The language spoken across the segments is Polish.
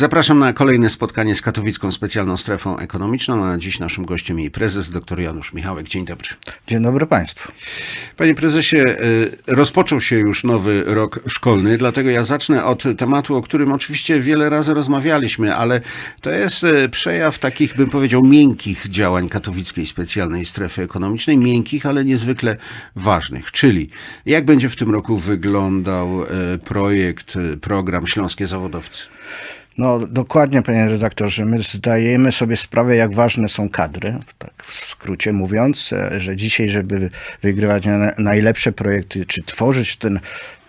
Zapraszam na kolejne spotkanie z Katowicką Specjalną Strefą Ekonomiczną, a dziś naszym gościem jej prezes dr Janusz Michałek. Dzień dobry. Dzień dobry Państwu. Panie prezesie, y, rozpoczął się już nowy rok szkolny, dlatego ja zacznę od tematu, o którym oczywiście wiele razy rozmawialiśmy, ale to jest y, przejaw takich, bym powiedział, miękkich działań Katowickiej Specjalnej Strefy Ekonomicznej, miękkich, ale niezwykle ważnych, czyli jak będzie w tym roku wyglądał y, projekt, program Śląskie Zawodowcy? No dokładnie, panie redaktorze, my zdajemy sobie sprawę, jak ważne są kadry, tak w skrócie mówiąc, e, że dzisiaj, żeby wygrywać na- najlepsze projekty, czy tworzyć ten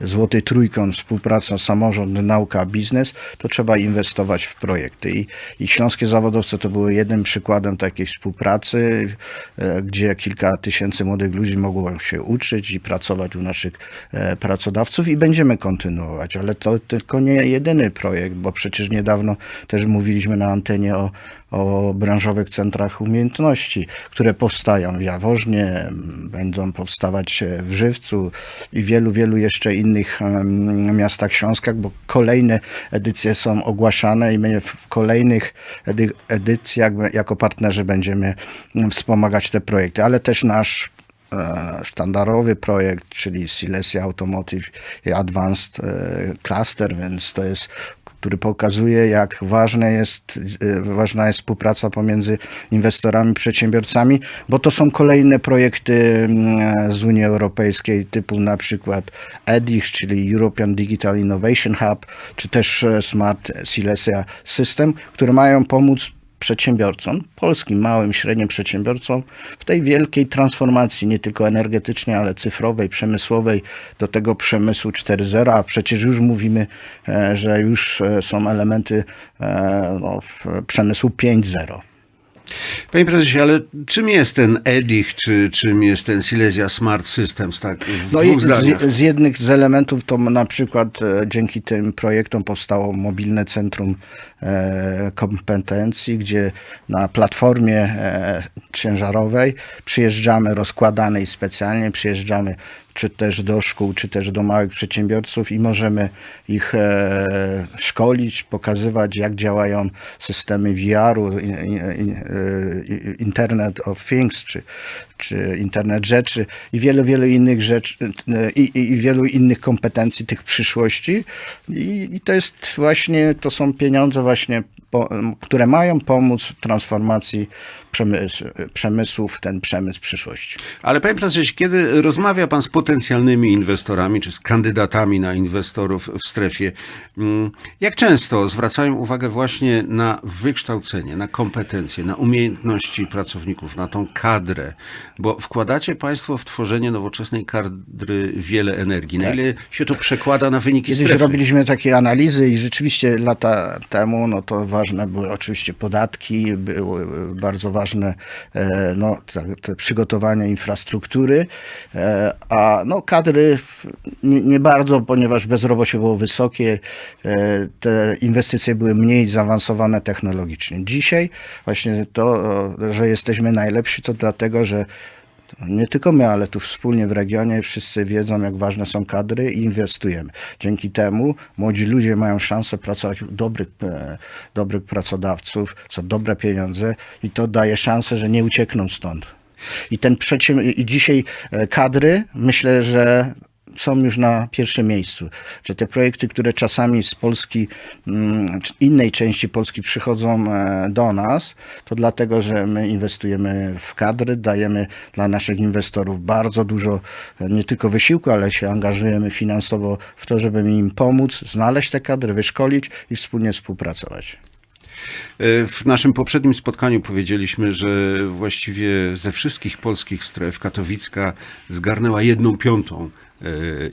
złoty trójkąt, współpraca, samorząd, nauka, biznes, to trzeba inwestować w projekty. I, i Śląskie Zawodowce to było jednym przykładem takiej współpracy, e, gdzie kilka tysięcy młodych ludzi mogło się uczyć i pracować u naszych e, pracodawców i będziemy kontynuować, ale to tylko nie jedyny projekt, bo przecież niedawno też mówiliśmy na antenie o, o branżowych centrach umiejętności, które powstają w Jaworznie, będą powstawać e, w Żywcu i wielu, wielu jeszcze innych miastach Śląskach, bo kolejne edycje są ogłaszane i my w, kolejnych edy, edycjach jako partnerzy będziemy mm, wspomagać te projekty, ale też nasz e, sztandarowy projekt, czyli Silesia Automotive Advanced e, Cluster, więc to jest który pokazuje, jak ważne jest, e, ważna jest współpraca pomiędzy inwestorami, przedsiębiorcami, bo to są kolejne projekty mm, z Unii Europejskiej, typu na przykład EDIH, czyli European Digital Innovation Hub, czy też e, Smart Silesia System, które mają pomóc przedsiębiorcom, polskim małym, średnim przedsiębiorcom w tej wielkiej transformacji, nie tylko energetycznej, ale cyfrowej, przemysłowej, do tego przemysłu 4.0, a przecież już mówimy, e, że już e, są elementy e, no, przemysłu 5.0. Panie prezesie, ale czym jest ten EDIH, czy czym jest ten Silesia Smart Systems, tak w No dwóch z, z jednych z elementów to na przykład e, dzięki tym projektom powstało mobilne centrum e, kompetencji, gdzie na platformie e, ciężarowej przyjeżdżamy rozkładanej specjalnie, przyjeżdżamy czy też do szkół, czy też do małych przedsiębiorców i możemy ich e, szkolić, pokazywać, jak działają systemy VR-u, e, Internet of Things, czy, czy Internet Rzeczy i wiele, wiele innych rzeczy e, i, i, i wielu innych kompetencji tych przyszłości. I, I to jest właśnie, to są pieniądze właśnie, po, które mają pomóc w transformacji przemysłu, przemysłu w ten przemysł przyszłości. Ale panie prezesie, kiedy rozmawia pan z potencjalnymi inwestorami, czy z kandydatami na inwestorów w strefie, mm, jak często zwracają uwagę właśnie na wykształcenie, na kompetencje, na umiejętności pracowników, na tą kadrę, bo wkładacie państwo w tworzenie nowoczesnej kadry wiele energii. Na ile się to przekłada na wyniki Kiedyś strefy? robiliśmy takie analizy i rzeczywiście lata temu, no to ważne były oczywiście podatki, były bardzo ważne e, no, te, te przygotowanie infrastruktury, e, no kadry nie, nie bardzo, ponieważ bezrobocie było wysokie, e, te inwestycje były mniej zaawansowane technologicznie. Dzisiaj właśnie to, że jesteśmy najlepsi, to dlatego, że nie tylko my, ale tu wspólnie w regionie wszyscy wiedzą, jak ważne są kadry i inwestujemy. Dzięki temu młodzi ludzie mają szansę pracować u dobrych, e, dobrych pracodawców za dobre pieniądze i to daje szansę, że nie uciekną stąd. I ten przedsięb- i dzisiaj e, kadry, myślę, że są już na pierwszym miejscu. Że te projekty, które czasami z Polski, mm, innej części Polski przychodzą e, do nas, to dlatego, że my inwestujemy w kadry, dajemy dla naszych inwestorów bardzo dużo e, nie tylko wysiłku, ale się angażujemy finansowo w to, żeby im pomóc, znaleźć te kadry, wyszkolić i wspólnie współpracować. E, W naszym poprzednim spotkaniu powiedzieliśmy, że właściwie ze wszystkich polskich stref Katowicka zgarnęła jedną piątą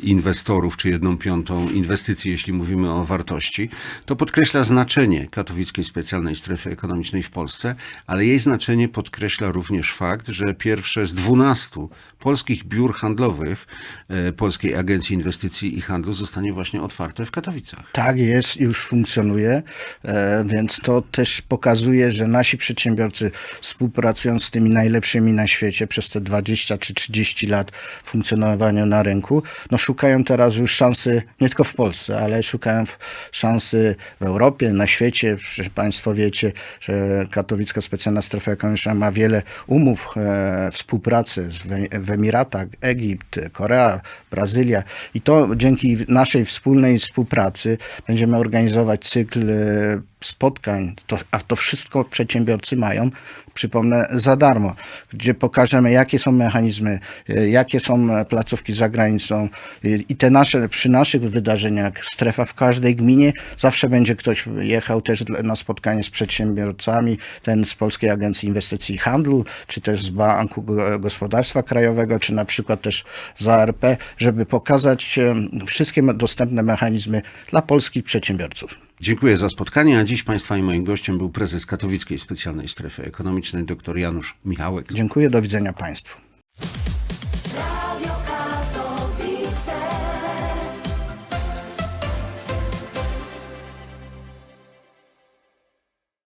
inwestorów, czy jedną piątą inwestycji, jeśli mówimy o wartości. To podkreśla znaczenie Katowickiej Specjalnej Strefy Ekonomicznej w Polsce, ale jej znaczenie podkreśla również fakt, że pierwsze z 12 polskich biur handlowych e, Polskiej Agencji Inwestycji i Handlu zostanie właśnie otwarte w Katowicach. Tak jest, już funkcjonuje, e, więc to też pokazuje, że nasi przedsiębiorcy współpracując z tymi najlepszymi na świecie przez te 20 czy 30 lat funkcjonowania na rynku, no szukają teraz już szansy nie tylko w Polsce, ale szukają szansy w Europie, na świecie. Przecież Państwo wiecie, że Katowicka Specjalna Strefa Ekonomiczna ma wiele umów e, współpracy z, w, Emiratach, Egipt, Korea, Brazylia i to dzięki naszej wspólnej współpracy będziemy organizować cykl e, spotkań, to, a to wszystko przedsiębiorcy mają, przypomnę, za darmo, gdzie pokażemy, jakie są mechanizmy, e, jakie są placówki za granicą e, i te nasze, przy naszych wydarzeniach, strefa w każdej gminie, zawsze będzie ktoś jechał też na spotkanie z przedsiębiorcami, ten z Polskiej Agencji Inwestycji i Handlu, czy też z Banku Go- Gospodarstwa Krajowego, czy na przykład też z ARP, żeby pokazać e, wszystkie dostępne mechanizmy dla polskich przedsiębiorców. Dziękuję za spotkanie, a dziś Państwa i moim gościem był prezes Katowickiej Specjalnej Strefy Ekonomicznej dr Janusz Michałek. Dziękuję, do widzenia Państwu.